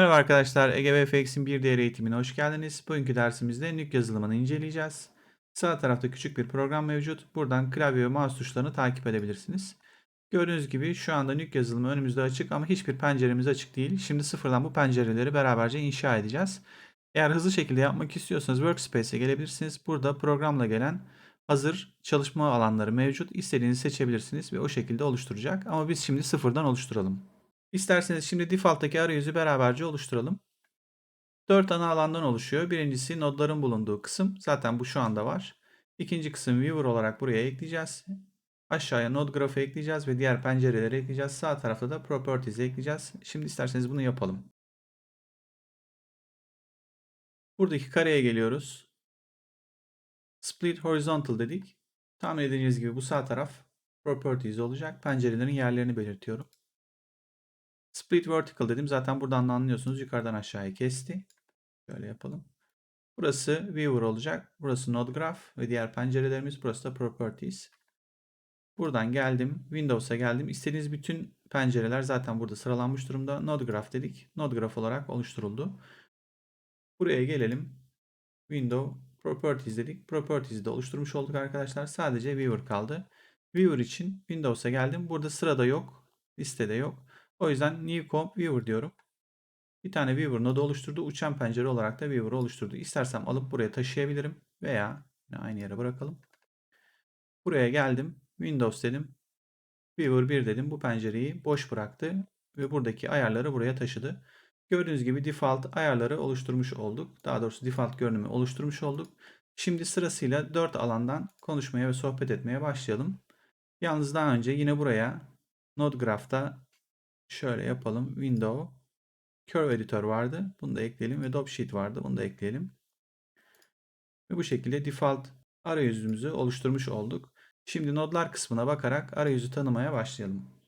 Merhaba arkadaşlar, EGVFX'in bir diğer eğitimine hoş geldiniz. Bugünkü dersimizde NÜK yazılımını inceleyeceğiz. Sağ tarafta küçük bir program mevcut. Buradan klavye ve mouse tuşlarını takip edebilirsiniz. Gördüğünüz gibi şu anda NÜK yazılımı önümüzde açık ama hiçbir penceremiz açık değil. Şimdi sıfırdan bu pencereleri beraberce inşa edeceğiz. Eğer hızlı şekilde yapmak istiyorsanız Workspace'e gelebilirsiniz. Burada programla gelen hazır çalışma alanları mevcut. İstediğinizi seçebilirsiniz ve o şekilde oluşturacak. Ama biz şimdi sıfırdan oluşturalım. İsterseniz şimdi default'taki arayüzü beraberce oluşturalım. 4 ana alandan oluşuyor. Birincisi nodların bulunduğu kısım. Zaten bu şu anda var. İkinci kısım viewer olarak buraya ekleyeceğiz. Aşağıya node grafı ekleyeceğiz ve diğer pencereleri ekleyeceğiz. Sağ tarafta da properties'i ekleyeceğiz. Şimdi isterseniz bunu yapalım. Buradaki kareye geliyoruz. Split horizontal dedik. Tahmin edeceğiniz gibi bu sağ taraf properties olacak. Pencerelerin yerlerini belirtiyorum. Split vertical dedim. Zaten buradan da anlıyorsunuz. Yukarıdan aşağıya kesti. Şöyle yapalım. Burası viewer olacak. Burası node graph ve diğer pencerelerimiz. Burası da properties. Buradan geldim. Windows'a geldim. İstediğiniz bütün pencereler zaten burada sıralanmış durumda. Node graph dedik. Node graph olarak oluşturuldu. Buraya gelelim. Window Properties dedik. Properties'i de oluşturmuş olduk arkadaşlar. Sadece Viewer kaldı. Viewer için Windows'a geldim. Burada sırada yok. Listede yok. O yüzden New Comp Viewer diyorum. Bir tane Viewer nodu oluşturdu. Uçan pencere olarak da Viewer oluşturdu. İstersem alıp buraya taşıyabilirim. Veya aynı yere bırakalım. Buraya geldim. Windows dedim. Viewer 1 dedim. Bu pencereyi boş bıraktı. Ve buradaki ayarları buraya taşıdı. Gördüğünüz gibi default ayarları oluşturmuş olduk. Daha doğrusu default görünümü oluşturmuş olduk. Şimdi sırasıyla 4 alandan konuşmaya ve sohbet etmeye başlayalım. Yalnız daha önce yine buraya Node Graph'ta şöyle yapalım. Window Curve Editor vardı. Bunu da ekleyelim ve Dope Sheet vardı. Bunu da ekleyelim. Ve bu şekilde default arayüzümüzü oluşturmuş olduk. Şimdi nodlar kısmına bakarak arayüzü tanımaya başlayalım.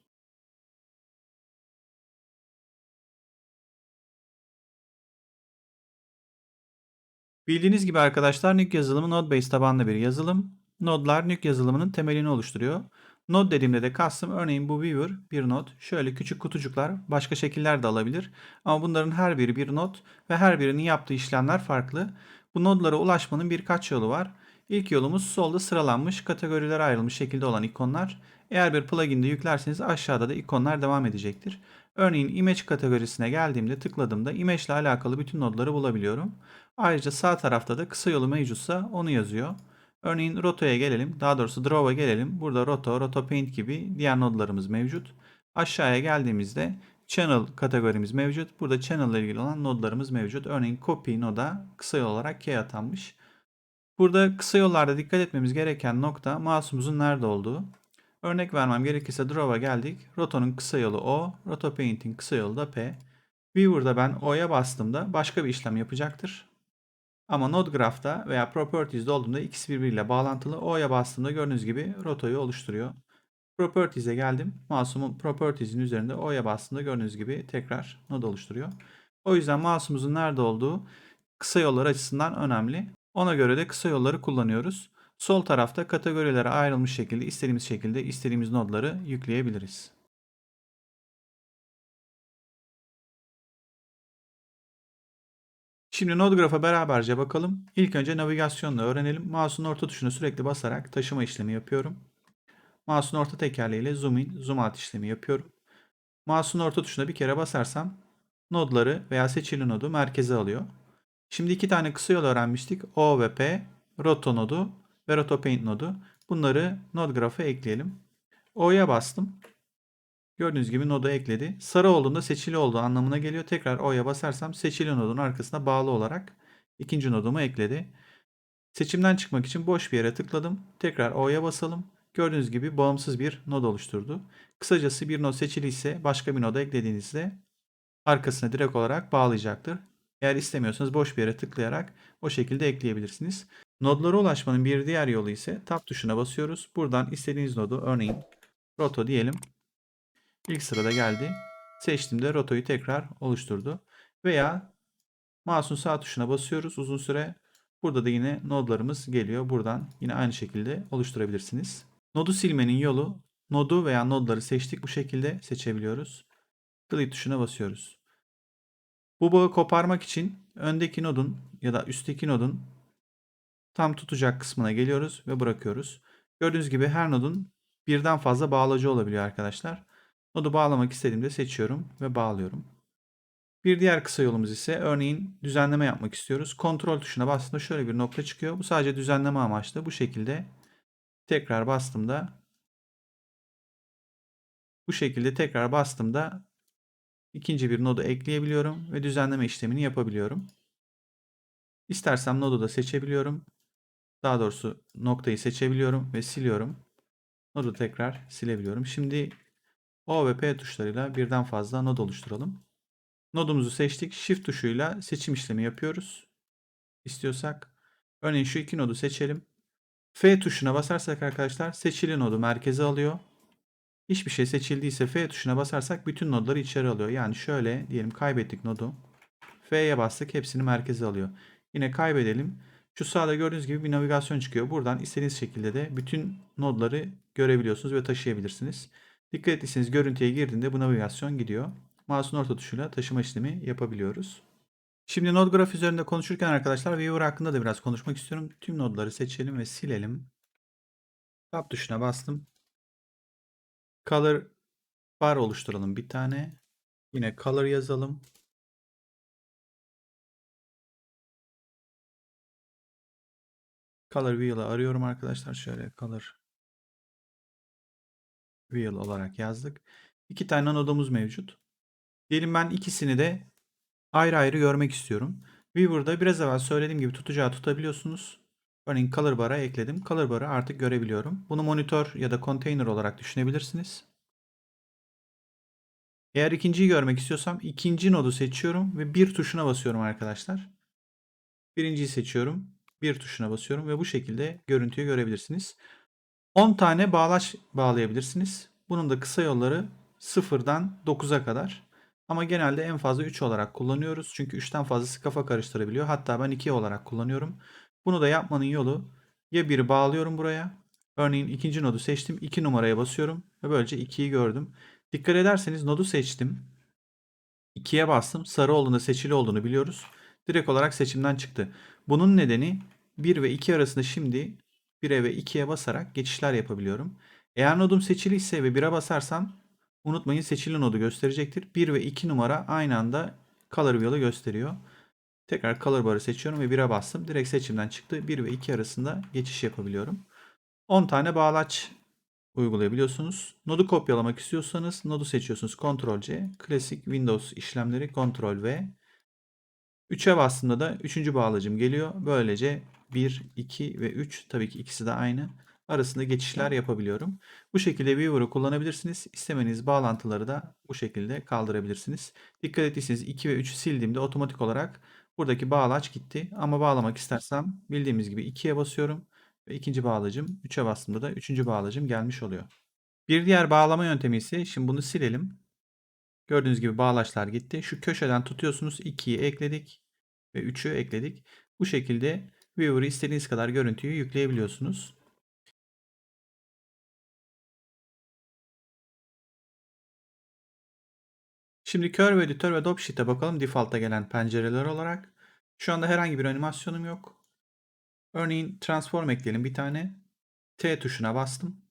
Bildiğiniz gibi arkadaşlar Nuke yazılımı Node-based tabanlı bir yazılım. Nodlar Nuke yazılımının temelini oluşturuyor. Node dediğimde de kastım örneğin bu viewer bir node. Şöyle küçük kutucuklar başka şekiller de alabilir. Ama bunların her biri bir node ve her birinin yaptığı işlemler farklı. Bu nodlara ulaşmanın birkaç yolu var. İlk yolumuz solda sıralanmış kategorilere ayrılmış şekilde olan ikonlar. Eğer bir plugin'de yüklerseniz aşağıda da ikonlar devam edecektir. Örneğin image kategorisine geldiğimde tıkladığımda image ile alakalı bütün nodları bulabiliyorum. Ayrıca sağ tarafta da kısa yolu mevcutsa onu yazıyor. Örneğin rotoya gelelim. Daha doğrusu draw'a gelelim. Burada roto, roto paint gibi diğer nodlarımız mevcut. Aşağıya geldiğimizde channel kategorimiz mevcut. Burada channel ile ilgili olan nodlarımız mevcut. Örneğin copy noda kısa yol olarak K atanmış. Burada kısa yollarda dikkat etmemiz gereken nokta mouse'umuzun nerede olduğu. Örnek vermem gerekirse draw'a geldik. Roto'nun kısa yolu O, roto paint'in kısa yolu da P. Viewer'da ben O'ya bastığımda başka bir işlem yapacaktır. Ama Node Graph'ta veya Properties'de olduğunda ikisi birbiriyle bağlantılı. O'ya bastığımda gördüğünüz gibi rotoyu oluşturuyor. Properties'e geldim. Mouse'umun Properties'in üzerinde O'ya bastığımda gördüğünüz gibi tekrar node oluşturuyor. O yüzden mouse'umuzun nerede olduğu kısa yollar açısından önemli. Ona göre de kısa yolları kullanıyoruz. Sol tarafta kategorilere ayrılmış şekilde istediğimiz şekilde istediğimiz nodları yükleyebiliriz. Şimdi node grafa beraberce bakalım. İlk önce navigasyonla öğrenelim. Mouse'un orta tuşuna sürekli basarak taşıma işlemi yapıyorum. Mouse'un orta tekerleğiyle zoom in, zoom out işlemi yapıyorum. Mouse'un orta tuşuna bir kere basarsam nodları veya seçili nodu merkeze alıyor. Şimdi iki tane kısa yol öğrenmiştik. O ve P, roto nodu ve roto paint nodu. Bunları node grafa ekleyelim. O'ya bastım. Gördüğünüz gibi nodu ekledi. Sarı olduğunda seçili olduğu anlamına geliyor. Tekrar O'ya basarsam seçili nodun arkasına bağlı olarak ikinci nodumu ekledi. Seçimden çıkmak için boş bir yere tıkladım. Tekrar O'ya basalım. Gördüğünüz gibi bağımsız bir nod oluşturdu. Kısacası bir nod seçili ise başka bir noda eklediğinizde arkasına direkt olarak bağlayacaktır. Eğer istemiyorsanız boş bir yere tıklayarak o şekilde ekleyebilirsiniz. Nodlara ulaşmanın bir diğer yolu ise Tab tuşuna basıyoruz. Buradan istediğiniz nodu örneğin roto diyelim. İlk sırada geldi. Seçtiğimde rotoyu tekrar oluşturdu. Veya mouse'un sağ tuşuna basıyoruz uzun süre. Burada da yine nodlarımız geliyor. Buradan yine aynı şekilde oluşturabilirsiniz. Nodu silmenin yolu nodu veya nodları seçtik bu şekilde seçebiliyoruz. Delete tuşuna basıyoruz. Bu bağı koparmak için öndeki nodun ya da üstteki nodun tam tutacak kısmına geliyoruz ve bırakıyoruz. Gördüğünüz gibi her nodun birden fazla bağlacı olabiliyor arkadaşlar. Nodu bağlamak istediğimde seçiyorum ve bağlıyorum. Bir diğer kısa yolumuz ise örneğin düzenleme yapmak istiyoruz. Kontrol tuşuna bastığımda şöyle bir nokta çıkıyor. Bu sadece düzenleme amaçlı. Bu şekilde tekrar bastığımda bu şekilde tekrar bastığımda ikinci bir nodu ekleyebiliyorum ve düzenleme işlemini yapabiliyorum. İstersem nodu da seçebiliyorum. Daha doğrusu noktayı seçebiliyorum ve siliyorum. Nodu tekrar silebiliyorum. Şimdi O ve P tuşlarıyla birden fazla nod oluşturalım. Nodumuzu seçtik. Shift tuşuyla seçim işlemi yapıyoruz. İstiyorsak. Örneğin şu iki nodu seçelim. F tuşuna basarsak arkadaşlar seçili nodu merkeze alıyor. Hiçbir şey seçildiyse F tuşuna basarsak bütün nodları içeri alıyor. Yani şöyle diyelim kaybettik nodu. F'ye bastık hepsini merkeze alıyor. Yine kaybedelim. Şu sağda gördüğünüz gibi bir navigasyon çıkıyor. Buradan istediğiniz şekilde de bütün nodları görebiliyorsunuz ve taşıyabilirsiniz. Dikkat ettiyseniz görüntüye girdiğinde bu navigasyon gidiyor. Mouse'un orta tuşuyla taşıma işlemi yapabiliyoruz. Şimdi node graf üzerinde konuşurken arkadaşlar Viewer hakkında da biraz konuşmak istiyorum. Tüm nodları seçelim ve silelim. Tab tuşuna bastım. Color bar oluşturalım bir tane. Yine color yazalım. Color wheel'ı arıyorum arkadaşlar. Şöyle color wheel olarak yazdık. İki tane nodumuz mevcut. Diyelim ben ikisini de ayrı ayrı görmek istiyorum. Viewer'da biraz evvel söylediğim gibi tutacağı tutabiliyorsunuz. Örneğin Color Bar'a ekledim. Color Bar'ı artık görebiliyorum. Bunu monitör ya da container olarak düşünebilirsiniz. Eğer ikinciyi görmek istiyorsam ikinci nodu seçiyorum ve bir tuşuna basıyorum arkadaşlar. Birinciyi seçiyorum. Bir tuşuna basıyorum ve bu şekilde görüntüyü görebilirsiniz. 10 tane bağlaç bağlayabilirsiniz. Bunun da kısa yolları 0'dan 9'a kadar. Ama genelde en fazla 3 olarak kullanıyoruz. Çünkü 3'ten fazlası kafa karıştırabiliyor. Hatta ben 2 olarak kullanıyorum. Bunu da yapmanın yolu ya biri bağlıyorum buraya. Örneğin ikinci nodu seçtim. 2 numaraya basıyorum. Ve böylece 2'yi gördüm. Dikkat ederseniz nodu seçtim. 2'ye bastım. Sarı olduğunda seçili olduğunu biliyoruz. Direkt olarak seçimden çıktı. Bunun nedeni 1 ve 2 arasında şimdi 1'e ve 2'ye basarak geçişler yapabiliyorum. Eğer nodum seçili ise ve 1'e basarsam unutmayın seçili nodu gösterecektir. 1 ve 2 numara aynı anda color wheel'ı gösteriyor. Tekrar color bar'ı seçiyorum ve 1'e bastım. Direkt seçimden çıktı. 1 ve 2 arasında geçiş yapabiliyorum. 10 tane bağlaç uygulayabiliyorsunuz. Nodu kopyalamak istiyorsanız nodu seçiyorsunuz. Ctrl C, klasik Windows işlemleri Ctrl V. 3'e bastığımda da 3. bağlacım geliyor. Böylece 1, 2 ve 3 tabii ki ikisi de aynı arasında geçişler yapabiliyorum. Bu şekilde Viewer'ı kullanabilirsiniz. İstemeniz bağlantıları da bu şekilde kaldırabilirsiniz. Dikkat ettiyseniz 2 ve 3'ü sildiğimde otomatik olarak buradaki bağlaç gitti. Ama bağlamak istersem bildiğimiz gibi 2'ye basıyorum ve ikinci bağlacım 3'e bastığımda da 3. bağlacım gelmiş oluyor. Bir diğer bağlama yöntemi ise şimdi bunu silelim. Gördüğünüz gibi bağlaçlar gitti. Şu köşeden tutuyorsunuz. 2'yi ekledik ve 3'ü ekledik. Bu şekilde Viewer'ı istediğiniz kadar görüntüyü yükleyebiliyorsunuz. Şimdi Curve Editor ve Dopsheet'e bakalım default'a gelen pencereler olarak. Şu anda herhangi bir animasyonum yok. Örneğin transform ekleyelim bir tane. T tuşuna bastım.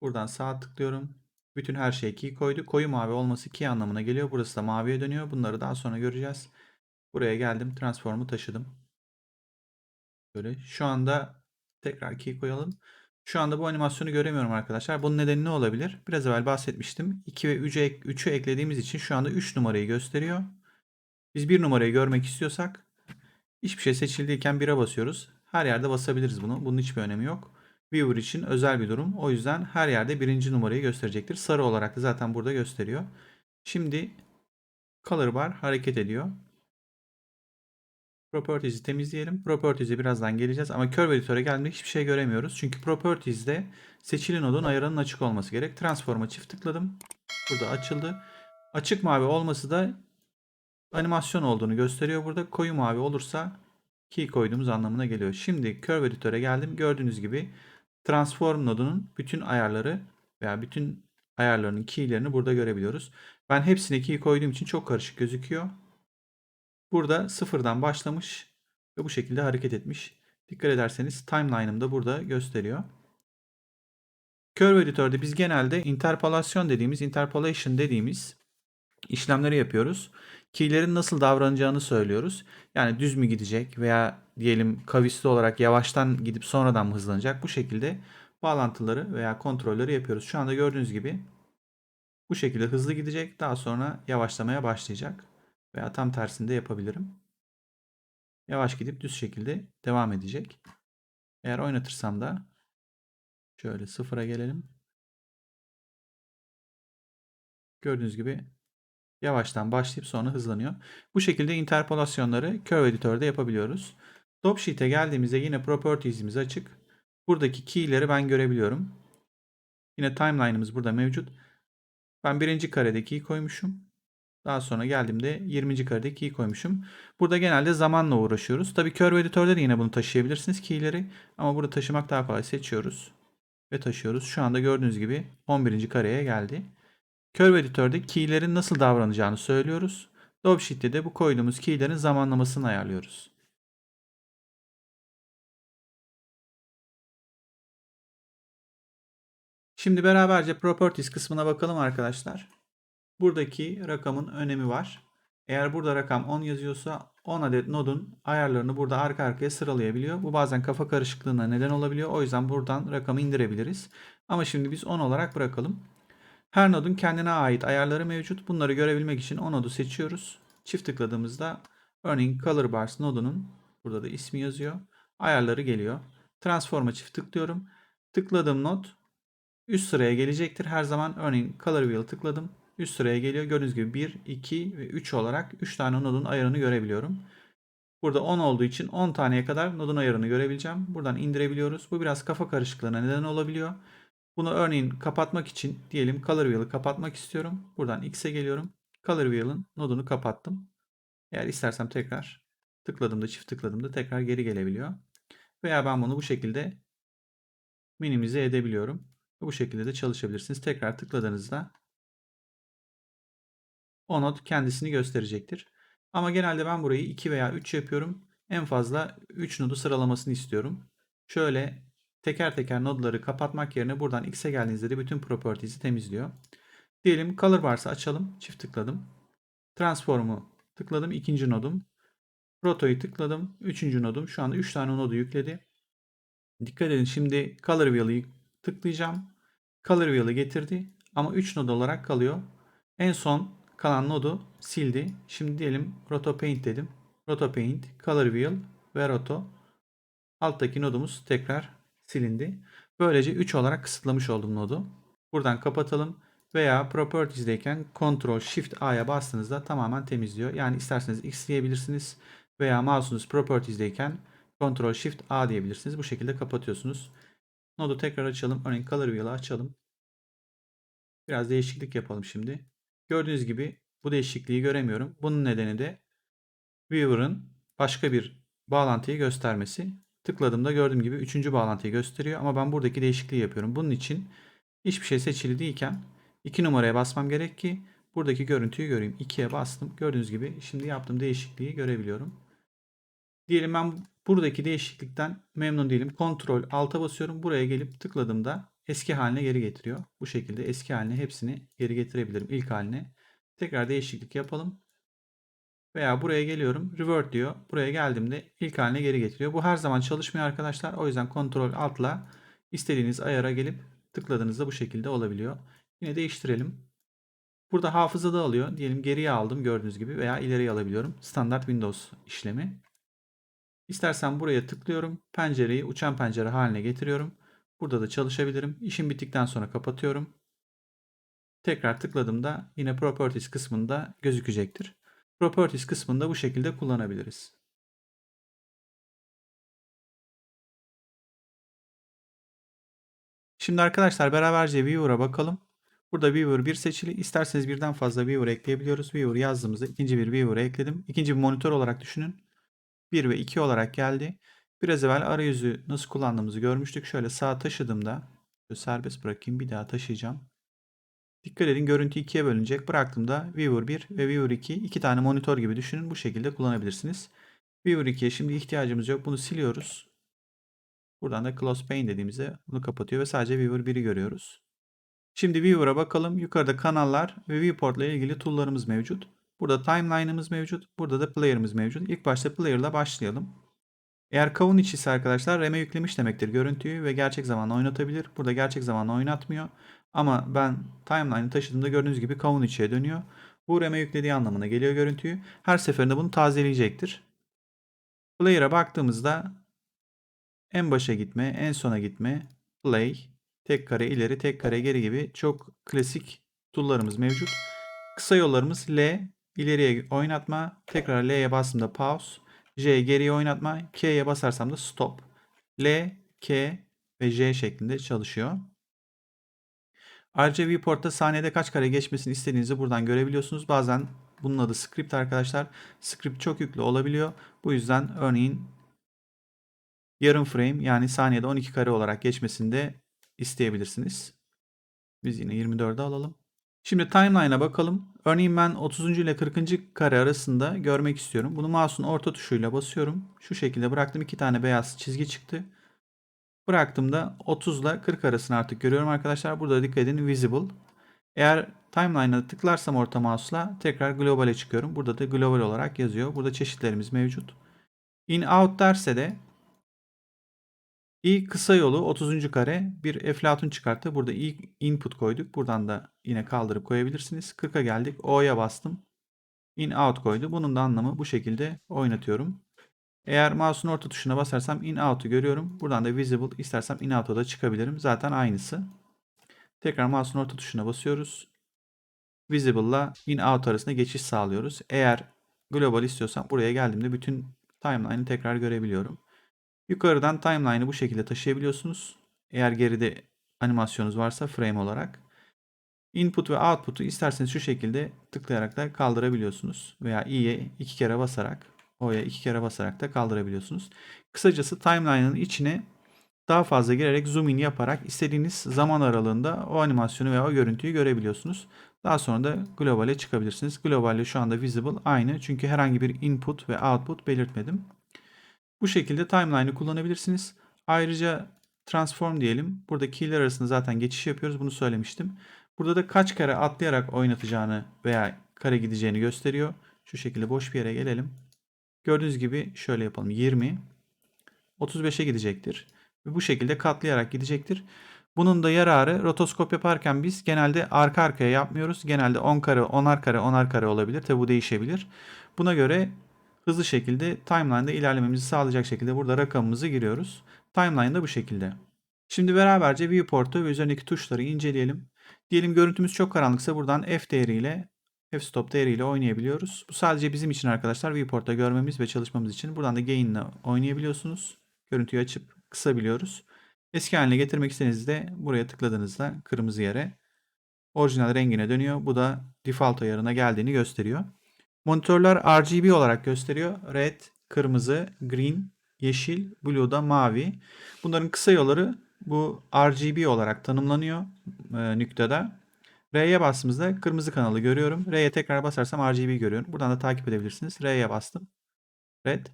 Buradan sağ tıklıyorum. Bütün her şey key koydu. Koyu mavi olması key anlamına geliyor. Burası da maviye dönüyor. Bunları daha sonra göreceğiz. Buraya geldim. Transform'u taşıdım. Böyle. Şu anda tekrar key koyalım. Şu anda bu animasyonu göremiyorum arkadaşlar. Bunun nedeni ne olabilir? Biraz evvel bahsetmiştim. 2 ve 3'ü 3'ü eklediğimiz için şu anda 3 numarayı gösteriyor. Biz 1 numarayı görmek istiyorsak hiçbir şey seçildiyken 1'e basıyoruz. Her yerde basabiliriz bunu. Bunun hiçbir önemi yok. Viewer için özel bir durum. O yüzden her yerde birinci numarayı gösterecektir. Sarı olarak da zaten burada gösteriyor. Şimdi color bar hareket ediyor. Properties'i temizleyelim. Properties'e birazdan geleceğiz ama Curve Editor'a geldiğinde hiçbir şey göremiyoruz. Çünkü Properties'de seçili nodun ayarının açık olması gerek. Transform'a çift tıkladım. Burada açıldı. Açık mavi olması da animasyon olduğunu gösteriyor. Burada koyu mavi olursa key koyduğumuz anlamına geliyor. Şimdi Curve Editor'a geldim. Gördüğünüz gibi Transform nodunun bütün ayarları veya bütün ayarlarının keylerini burada görebiliyoruz. Ben hepsine key koyduğum için çok karışık gözüküyor. Burada sıfırdan başlamış ve bu şekilde hareket etmiş. Dikkat ederseniz timeline'ım da burada gösteriyor. Curve editörde biz genelde interpolasyon dediğimiz, interpolation dediğimiz işlemleri yapıyoruz. Key'lerin nasıl davranacağını söylüyoruz. Yani düz mü gidecek veya diyelim kavisli olarak yavaştan gidip sonradan mı hızlanacak? Bu şekilde bağlantıları veya kontrolleri yapıyoruz. Şu anda gördüğünüz gibi bu şekilde hızlı gidecek. Daha sonra yavaşlamaya başlayacak. Veya tam tersinde yapabilirim. Yavaş gidip düz şekilde devam edecek. Eğer oynatırsam da şöyle sıfıra gelelim. Gördüğünüz gibi yavaştan başlayıp sonra hızlanıyor. Bu şekilde interpolasyonları Curve editörde yapabiliyoruz. Top Sheet'e geldiğimizde yine Properties'imiz açık. Buradaki key'leri ben görebiliyorum. Yine timeline'ımız burada mevcut. Ben birinci karedeki koymuşum. Daha sonra geldiğimde 20. karedeki key koymuşum. Burada genelde zamanla uğraşıyoruz. Tabii Curve editörde de yine bunu taşıyabilirsiniz key'leri. Ama burada taşımak daha kolay. Seçiyoruz ve taşıyoruz. Şu anda gördüğünüz gibi 11. kareye geldi. Curve editörde key'lerin nasıl davranacağını söylüyoruz. Dope Sheet'te de bu koyduğumuz key'lerin zamanlamasını ayarlıyoruz. Şimdi beraberce Properties kısmına bakalım arkadaşlar. Buradaki rakamın önemi var. Eğer burada rakam 10 yazıyorsa 10 adet nodun ayarlarını burada arka arkaya sıralayabiliyor. Bu bazen kafa karışıklığına neden olabiliyor. O yüzden buradan rakamı indirebiliriz. Ama şimdi biz 10 olarak bırakalım. Her nodun kendine ait ayarları mevcut. Bunları görebilmek için o nodu seçiyoruz. Çift tıkladığımızda örneğin Color Bars nodunun burada da ismi yazıyor. Ayarları geliyor. Transform'a çift tıklıyorum. Tıkladığım nod üst sıraya gelecektir. Her zaman örneğin Color Wheel tıkladım. Üst sıraya geliyor. Gördüğünüz gibi 1, 2 ve 3 olarak 3 tane nodun ayarını görebiliyorum. Burada 10 olduğu için 10 taneye kadar nodun ayarını görebileceğim. Buradan indirebiliyoruz. Bu biraz kafa karışıklığına neden olabiliyor. Bunu örneğin kapatmak için diyelim Color Wheel'ı kapatmak istiyorum. Buradan X'e geliyorum. Color Wheel'ın nodunu kapattım. Eğer istersem tekrar tıkladığımda çift tıkladığımda tekrar geri gelebiliyor. Veya ben bunu bu şekilde minimize edebiliyorum. Bu şekilde de çalışabilirsiniz. Tekrar tıkladığınızda o nod kendisini gösterecektir. Ama genelde ben burayı 2 veya 3 yapıyorum. En fazla 3 nodu sıralamasını istiyorum. Şöyle teker teker nodları kapatmak yerine buradan X'e geldiğinizde de bütün properties'i temizliyor. Diyelim Color Bars'ı açalım. Çift tıkladım. Transform'u tıkladım. ikinci nodum. Roto'yu tıkladım. Üçüncü nodum. Şu anda 3 tane nodu yükledi. Dikkat edin şimdi Color Wheel'ı tıklayacağım. Color Wheel'ı getirdi. Ama 3 nod olarak kalıyor. En son kalan nodu sildi. Şimdi diyelim Roto Paint dedim. Roto Paint, Color Wheel ve Roto. Alttaki nodumuz tekrar silindi. Böylece 3 olarak kısıtlamış oldum nodu. Buradan kapatalım veya Properties'deyken Ctrl Shift A'ya bastığınızda tamamen temizliyor. Yani isterseniz X diyebilirsiniz veya mouse'unuz Properties'deyken Ctrl Shift A diyebilirsiniz. Bu şekilde kapatıyorsunuz. Nodu tekrar açalım. Örneğin Color Wheel'ı açalım. Biraz değişiklik yapalım şimdi. Gördüğünüz gibi bu değişikliği göremiyorum. Bunun nedeni de Viewer'ın başka bir bağlantıyı göstermesi. Tıkladığımda gördüğüm gibi üçüncü bağlantıyı gösteriyor ama ben buradaki değişikliği yapıyorum. Bunun için hiçbir şey seçili değilken 2 numaraya basmam gerek ki buradaki görüntüyü göreyim. 2'ye bastım. Gördüğünüz gibi şimdi yaptığım değişikliği görebiliyorum. Diyelim ben buradaki değişiklikten memnun değilim. Kontrol alta basıyorum. Buraya gelip tıkladığımda eski haline geri getiriyor. Bu şekilde eski haline hepsini geri getirebilirim ilk haline. Tekrar değişiklik yapalım. Veya buraya geliyorum. Revert diyor. Buraya geldiğimde ilk haline geri getiriyor. Bu her zaman çalışmıyor arkadaşlar. O yüzden kontrol altla istediğiniz ayara gelip tıkladığınızda bu şekilde olabiliyor. Yine değiştirelim. Burada hafızada alıyor. Diyelim geriye aldım gördüğünüz gibi veya ileriye alabiliyorum. Standart Windows işlemi. İstersen buraya tıklıyorum. Pencereyi uçan pencere haline getiriyorum. Burada da çalışabilirim. İşim bittikten sonra kapatıyorum. Tekrar tıkladığımda yine Properties kısmında gözükecektir. Properties kısmında bu şekilde kullanabiliriz. Şimdi arkadaşlar beraberce Viewer'a bakalım. Burada Viewer 1 seçili. İsterseniz birden fazla Viewer ekleyebiliyoruz. Viewer yazdığımızda ikinci bir Viewer'a ekledim. İkinci bir monitör olarak düşünün. 1 ve 2 olarak geldi. Biraz evvel arayüzü nasıl kullandığımızı görmüştük. Şöyle sağa taşıdığımda serbest bırakayım bir daha taşıyacağım. Dikkat edin görüntü ikiye bölünecek. Bıraktığımda Viewer 1 ve Viewer 2 iki tane monitör gibi düşünün. Bu şekilde kullanabilirsiniz. Viewer 2'ye şimdi ihtiyacımız yok. Bunu siliyoruz. Buradan da Close Pane dediğimizde bunu kapatıyor ve sadece Viewer 1'i görüyoruz. Şimdi Viewer'a bakalım. Yukarıda kanallar ve Viewport ile ilgili tool'larımız mevcut. Burada timeline'ımız mevcut. Burada da player'ımız mevcut. İlk başta player'la başlayalım. Eğer kavun içi ise arkadaşlar RAM'e yüklemiş demektir görüntüyü ve gerçek zamanla oynatabilir. Burada gerçek zamanla oynatmıyor. Ama ben timeline'ı taşıdığımda gördüğünüz gibi kavun içiye dönüyor. Bu RAM'e yüklediği anlamına geliyor görüntüyü. Her seferinde bunu tazeleyecektir. Player'a baktığımızda en başa gitme, en sona gitme, play, tek kare ileri, tek kare geri gibi çok klasik tool'larımız mevcut. Kısa yollarımız L, ileriye oynatma, tekrar L'ye bastığımda pause, J geriye oynatma, K'ye basarsam da stop. L, K ve J şeklinde çalışıyor. Ayrıca viewport'ta saniyede kaç kare geçmesini istediğinizi buradan görebiliyorsunuz. Bazen bunun adı script arkadaşlar. Script çok yüklü olabiliyor. Bu yüzden örneğin yarım frame yani saniyede 12 kare olarak geçmesini de isteyebilirsiniz. Biz yine 24'e alalım. Şimdi timeline'a bakalım. Örneğin ben 30. ile 40. kare arasında görmek istiyorum. Bunu mouse'un orta tuşuyla basıyorum. Şu şekilde bıraktım. iki tane beyaz çizgi çıktı. Bıraktığımda 30 ile 40 arasını artık görüyorum arkadaşlar. Burada dikkat edin visible. Eğer timeline'a tıklarsam orta mouse'la tekrar globale çıkıyorum. Burada da global olarak yazıyor. Burada çeşitlerimiz mevcut. In out derse de i kısa yolu 30. kare bir eflatun çıkarttı. Burada i input koyduk. Buradan da yine kaldırıp koyabilirsiniz. 40'a geldik. O'ya bastım. In out koydu. Bunun da anlamı bu şekilde oynatıyorum. Eğer mouse'un orta tuşuna basarsam in out'u görüyorum. Buradan da visible istersem in out'a da çıkabilirim. Zaten aynısı. Tekrar mouse'un orta tuşuna basıyoruz. Visible ile in out arasında geçiş sağlıyoruz. Eğer global istiyorsam buraya geldiğimde bütün timeline'ı tekrar görebiliyorum. Yukarıdan timeline'ı bu şekilde taşıyabiliyorsunuz. Eğer geride animasyonunuz varsa frame olarak. Input ve output'u isterseniz şu şekilde tıklayarak da kaldırabiliyorsunuz. Veya i'ye iki kere basarak, o'ya iki kere basarak da kaldırabiliyorsunuz. Kısacası timeline'ın içine daha fazla girerek zoom in yaparak istediğiniz zaman aralığında o animasyonu veya o görüntüyü görebiliyorsunuz. Daha sonra da globale çıkabilirsiniz. Globalde şu anda visible aynı. Çünkü herhangi bir input ve output belirtmedim. Bu şekilde timeline'ı kullanabilirsiniz. Ayrıca transform diyelim. Burada key'ler arasında zaten geçiş yapıyoruz. Bunu söylemiştim. Burada da kaç kare atlayarak oynatacağını veya kare gideceğini gösteriyor. Şu şekilde boş bir yere gelelim. Gördüğünüz gibi şöyle yapalım. 20 35'e gidecektir. Ve bu şekilde katlayarak gidecektir. Bunun da yararı rotoskop yaparken biz genelde arka arkaya yapmıyoruz. Genelde 10 kare, 10'ar kare, 10'ar kare olabilir. Tabi bu değişebilir. Buna göre hızlı şekilde timeline'da ilerlememizi sağlayacak şekilde burada rakamımızı giriyoruz. Timeline da bu şekilde. Şimdi beraberce viewport'u ve üzerindeki tuşları inceleyelim. Diyelim görüntümüz çok karanlıksa buradan F değeriyle f-stop değeriyle oynayabiliyoruz. Bu sadece bizim için arkadaşlar viewport'ta görmemiz ve çalışmamız için. Buradan da gain ile oynayabiliyorsunuz. Görüntüyü açıp kısabiliyoruz. Eski haline getirmek istediğinizde buraya tıkladığınızda kırmızı yere orijinal rengine dönüyor. Bu da default ayarına geldiğini gösteriyor. Monitörler RGB olarak gösteriyor. Red, kırmızı, green, yeşil, blue da mavi. Bunların kısa yolları bu RGB olarak tanımlanıyor e, nüktada. R'ye bastığımızda kırmızı kanalı görüyorum. R'ye tekrar basarsam RGB görüyorum. Buradan da takip edebilirsiniz. R'ye bastım. Red.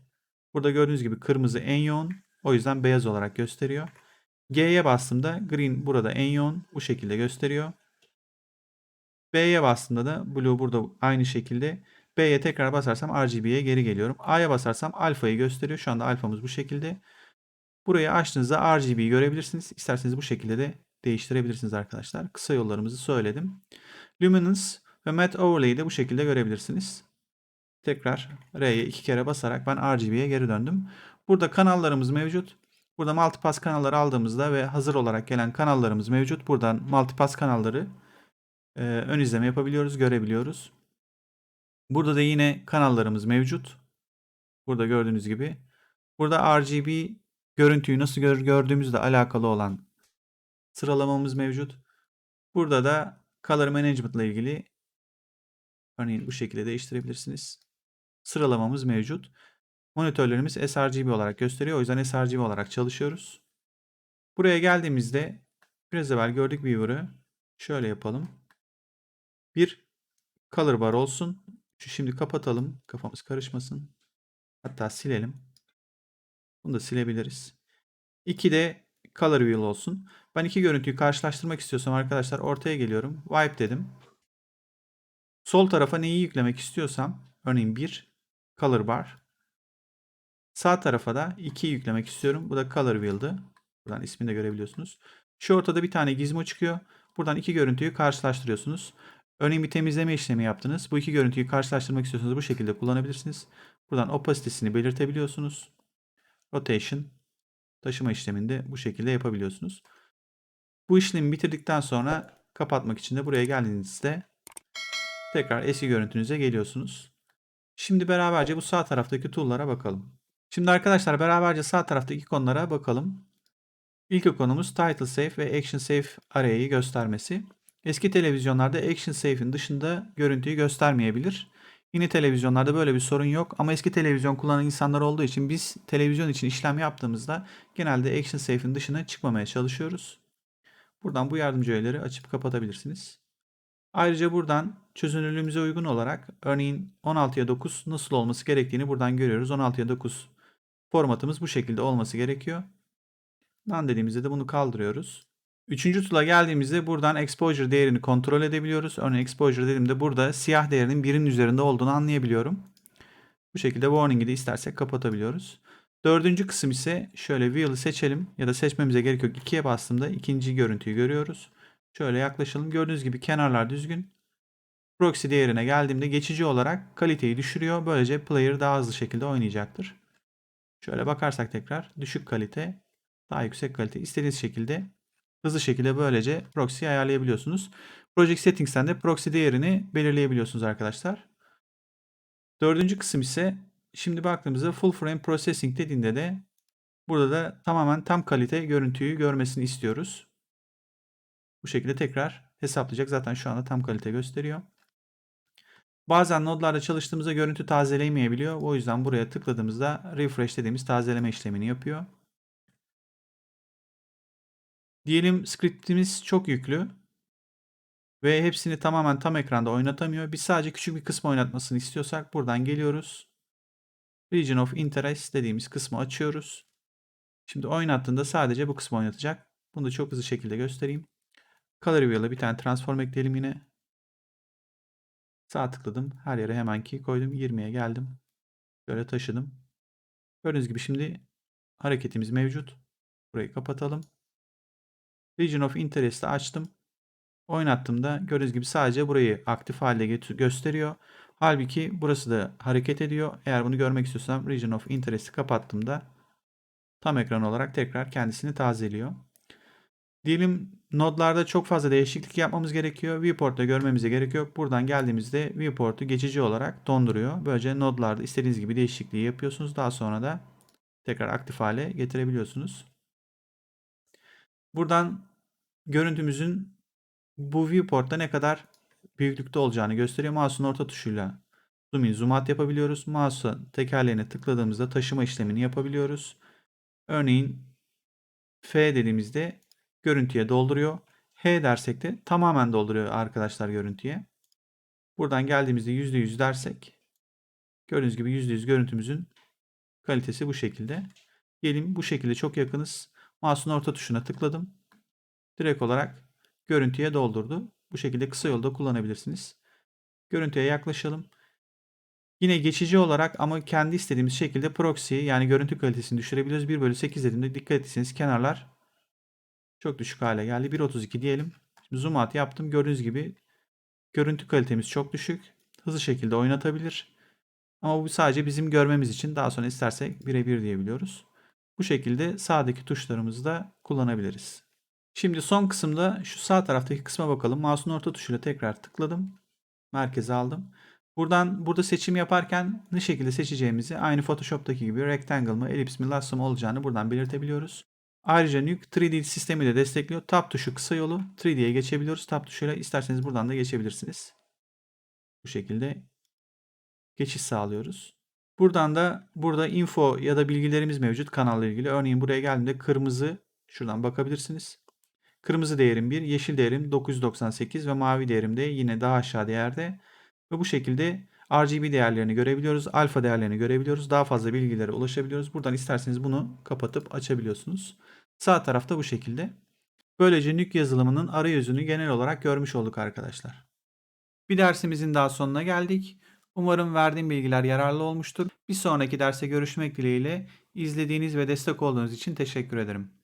Burada gördüğünüz gibi kırmızı en yoğun. O yüzden beyaz olarak gösteriyor. G'ye bastığımda green burada en yoğun. Bu şekilde gösteriyor. B'ye bastığımda da blue burada aynı şekilde. B'ye tekrar basarsam RGB'ye geri geliyorum. A'ya basarsam alfayı gösteriyor. Şu anda alfamız bu şekilde. Burayı açtığınızda RGB'yi görebilirsiniz. İsterseniz bu şekilde de değiştirebilirsiniz arkadaşlar. Kısa yollarımızı söyledim. Luminance ve Matte Overlay'i de bu şekilde görebilirsiniz. Tekrar R'ye iki kere basarak ben RGB'ye geri döndüm. Burada kanallarımız mevcut. Burada multipass kanalları aldığımızda ve hazır olarak gelen kanallarımız mevcut. Buradan multipass kanalları e, ön izleme yapabiliyoruz, görebiliyoruz. Burada da yine kanallarımız mevcut. Burada gördüğünüz gibi. Burada RGB görüntüyü nasıl gör gördüğümüzle alakalı olan sıralamamız mevcut. Burada da Color Management ile ilgili örneğin bu şekilde değiştirebilirsiniz. Sıralamamız mevcut. Monitörlerimiz sRGB olarak gösteriyor. O yüzden sRGB olarak çalışıyoruz. Buraya geldiğimizde biraz evvel gördük Viewer'ı. Şöyle yapalım. Bir color bar olsun. Şu şimdi kapatalım. Kafamız karışmasın. Hatta silelim. Bunu da silebiliriz. 2 de color wheel olsun. Ben iki görüntüyü karşılaştırmak istiyorsam arkadaşlar ortaya geliyorum. Wipe dedim. Sol tarafa neyi yüklemek istiyorsam örneğin 1 color bar. Sağ tarafa da 2 yüklemek istiyorum. Bu da color wheel'dı. Buradan ismini de görebiliyorsunuz. Şu ortada bir tane gizmo çıkıyor. Buradan iki görüntüyü karşılaştırıyorsunuz. Örneğin bir temizleme işlemi yaptınız. Bu iki görüntüyü karşılaştırmak istiyorsanız bu şekilde kullanabilirsiniz. Buradan opacitesini belirtebiliyorsunuz. Rotation taşıma işleminde bu şekilde yapabiliyorsunuz. Bu işlemi bitirdikten sonra kapatmak için de buraya geldiğinizde tekrar eski görüntünüze geliyorsunuz. Şimdi beraberce bu sağ taraftaki tool'lara bakalım. Şimdi arkadaşlar beraberce sağ taraftaki konulara bakalım. İlk konumuz Title Safe ve Action Safe arayı göstermesi. Eski televizyonlarda Action Safe'in dışında görüntüyü göstermeyebilir. Yeni televizyonlarda böyle bir sorun yok ama eski televizyon kullanan insanlar olduğu için biz televizyon için işlem yaptığımızda genelde Action Safe'in dışına çıkmamaya çalışıyoruz. Buradan bu yardımcı öğeleri açıp kapatabilirsiniz. Ayrıca buradan çözünürlüğümüze uygun olarak örneğin 16'ya 9 nasıl olması gerektiğini buradan görüyoruz. 16'ya 9 formatımız bu şekilde olması gerekiyor. None dediğimizde de bunu kaldırıyoruz. Üçüncü tool'a geldiğimizde buradan exposure değerini kontrol edebiliyoruz. Örneğin exposure dediğimde burada siyah değerinin birinin üzerinde olduğunu anlayabiliyorum. Bu şekilde warning'i de istersek kapatabiliyoruz. Dördüncü kısım ise şöyle wheel'ı seçelim ya da seçmemize gerek yok. İkiye bastığımda ikinci görüntüyü görüyoruz. Şöyle yaklaşalım. Gördüğünüz gibi kenarlar düzgün. Proxy değerine geldiğimde geçici olarak kaliteyi düşürüyor. Böylece player daha hızlı şekilde oynayacaktır. Şöyle bakarsak tekrar düşük kalite, daha yüksek kalite istediğiniz şekilde hızlı şekilde böylece proxy ayarlayabiliyorsunuz. Project Settings'ten de proxy değerini belirleyebiliyorsunuz arkadaşlar. Dördüncü kısım ise şimdi baktığımızda Full Frame Processing dediğinde de burada da tamamen tam kalite görüntüyü görmesini istiyoruz. Bu şekilde tekrar hesaplayacak. Zaten şu anda tam kalite gösteriyor. Bazen nodlarla çalıştığımızda görüntü tazeleyemeyebiliyor. O yüzden buraya tıkladığımızda refresh dediğimiz tazeleme işlemini yapıyor. Diyelim scriptimiz çok yüklü ve hepsini tamamen tam ekranda oynatamıyor. Biz sadece küçük bir kısmı oynatmasını istiyorsak buradan geliyoruz. Region of Interest dediğimiz kısmı açıyoruz. Şimdi oynattığında sadece bu kısmı oynatacak. Bunu da çok hızlı şekilde göstereyim. Color Reveal'a bir tane transform ekleyelim yine. Sağ tıkladım. Her yere hemen key koydum. 20'ye geldim. Böyle taşıdım. Gördüğünüz gibi şimdi hareketimiz mevcut. Burayı kapatalım. Region of Interest'i açtım. Oynattığımda gördüğünüz gibi sadece burayı aktif halde gösteriyor. Halbuki burası da hareket ediyor. Eğer bunu görmek istiyorsam Region of Interest'i kapattığımda tam ekran olarak tekrar kendisini tazeliyor. Diyelim nodlarda çok fazla değişiklik yapmamız gerekiyor. Viewport'ta görmemize gerek yok. Buradan geldiğimizde viewport'u geçici olarak donduruyor. Böylece nodlarda istediğiniz gibi değişikliği yapıyorsunuz. Daha sonra da tekrar aktif hale getirebiliyorsunuz. Buradan görüntümüzün bu viewport'ta ne kadar büyüklükte olacağını gösteriyor. Mouse'un orta tuşuyla zoom in zoom out yapabiliyoruz. Mouse'un tekerleğine tıkladığımızda taşıma işlemini yapabiliyoruz. Örneğin F dediğimizde görüntüye dolduruyor. H dersek de tamamen dolduruyor arkadaşlar görüntüye. Buradan geldiğimizde %100 dersek gördüğünüz gibi %100 görüntümüzün kalitesi bu şekilde. Gelin bu şekilde çok yakınız. Mouse'un orta tuşuna tıkladım. Direkt olarak görüntüye doldurdu. Bu şekilde kısa yolda kullanabilirsiniz. Görüntüye yaklaşalım. Yine geçici olarak ama kendi istediğimiz şekilde proxy yani görüntü kalitesini düşürebiliyoruz. 1 bölü 8 dediğimde dikkat etseniz kenarlar çok düşük hale geldi. 1.32 diyelim. Şimdi zoom out yaptım. Gördüğünüz gibi görüntü kalitemiz çok düşük. Hızlı şekilde oynatabilir. Ama bu sadece bizim görmemiz için. Daha sonra istersek birebir diyebiliyoruz. Bu şekilde sağdaki tuşlarımızı da kullanabiliriz. Şimdi son kısımda şu sağ taraftaki kısma bakalım. Mouse'un orta tuşuyla tekrar tıkladım. Merkeze aldım. Buradan burada seçim yaparken ne şekilde seçeceğimizi aynı Photoshop'taki gibi rectangle mı, ellipse mi, lasso mu olacağını buradan belirtebiliyoruz. Ayrıca Nuke 3D sistemi de destekliyor. Tab tuşu kısa yolu 3D'ye geçebiliyoruz. Tab tuşuyla isterseniz buradan da geçebilirsiniz. Bu şekilde geçiş sağlıyoruz. Buradan da burada info ya da bilgilerimiz mevcut kanalla ilgili. Örneğin buraya geldiğimde kırmızı şuradan bakabilirsiniz. Kırmızı değerim 1, yeşil değerim 998 ve mavi değerim de yine daha aşağı değerde. Ve bu şekilde RGB değerlerini görebiliyoruz. Alfa değerlerini görebiliyoruz. Daha fazla bilgilere ulaşabiliyoruz. Buradan isterseniz bunu kapatıp açabiliyorsunuz. Sağ tarafta bu şekilde. Böylece NÜK yazılımının arayüzünü genel olarak görmüş olduk arkadaşlar. Bir dersimizin daha sonuna geldik. Umarım verdiğim bilgiler yararlı olmuştur. Bir sonraki derse görüşmek dileğiyle izlediğiniz ve destek olduğunuz için teşekkür ederim.